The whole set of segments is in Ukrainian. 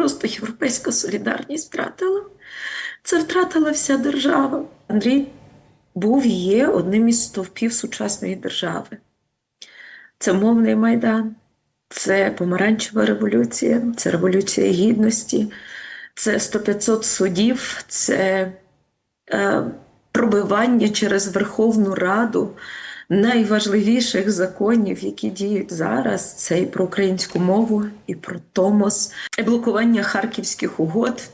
просто європейська солідарність втратила. Це втратила вся держава. Андрій був і є одним із стовпів сучасної держави. Це мовний майдан, це помаранчева революція, це революція гідності, це 100-500 судів, це е, пробивання через Верховну Раду найважливіших законів, які діють зараз. Це і про українську мову, і про Томос, і блокування харківських угод,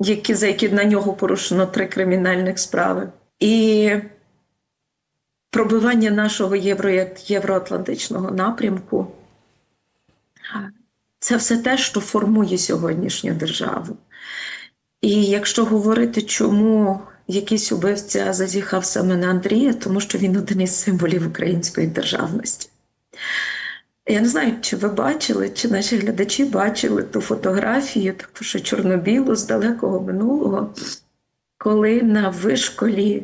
які, за які на нього порушено три кримінальних справи. І пробивання нашого євро, євроатлантичного напрямку. Це все те, що формує сьогоднішню державу. І якщо говорити, чому якийсь убивця зазіхав саме на Андрія, тому що він один із символів української державності. Я не знаю, чи ви бачили, чи наші глядачі бачили ту фотографію, таку що чорно-білу з далекого минулого, коли на вишколі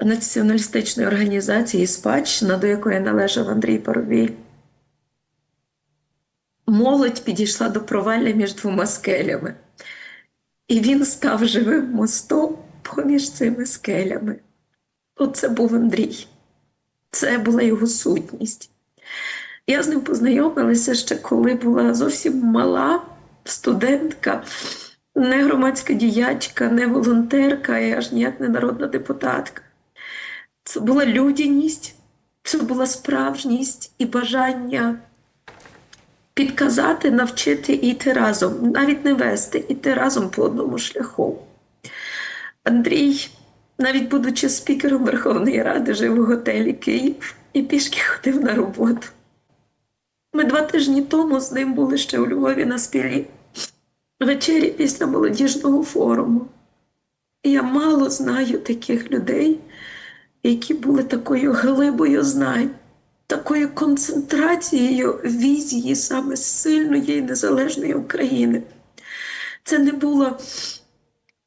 націоналістичної організації Спадщина, до якої належав Андрій Парубій, молодь підійшла до провалля між двома скелями. І він став живим мостом поміж цими скелями. Оце був Андрій. Це була його сутність. Я з ним познайомилася ще коли була зовсім мала студентка, не громадська діячка, не волонтерка, і аж ніяк не народна депутатка. Це була людяність, це була справжність і бажання підказати, навчити і йти разом, навіть не вести, іти разом по одному шляху. Андрій, навіть будучи спікером Верховної Ради, жив у готелі Київ і пішки ходив на роботу. Ми два тижні тому з ним були ще у Львові на спілі вечері після молодіжного форуму. І я мало знаю таких людей, які були такою глибою знань, такою концентрацією візії саме сильної і незалежної України. Це не була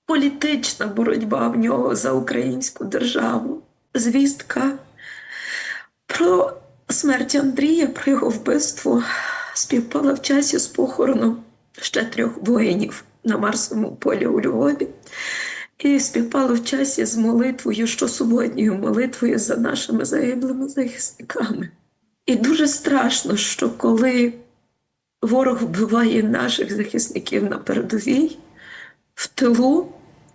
політична боротьба в нього за українську державу. Звістка про смерть Андрія, про його вбивство співпала в часі з похороном ще трьох воїнів на Марсовому полі у Львові. І співпало в часі з молитвою, щосуботньою молитвою за нашими загиблими захисниками. І дуже страшно, що коли ворог вбиває наших захисників на передовій, в тилу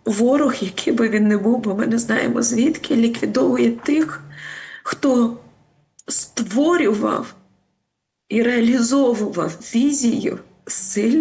ворог, який би він не був, бо ми не знаємо звідки, ліквідовує тих, хто створював і реалізовував візію сильної.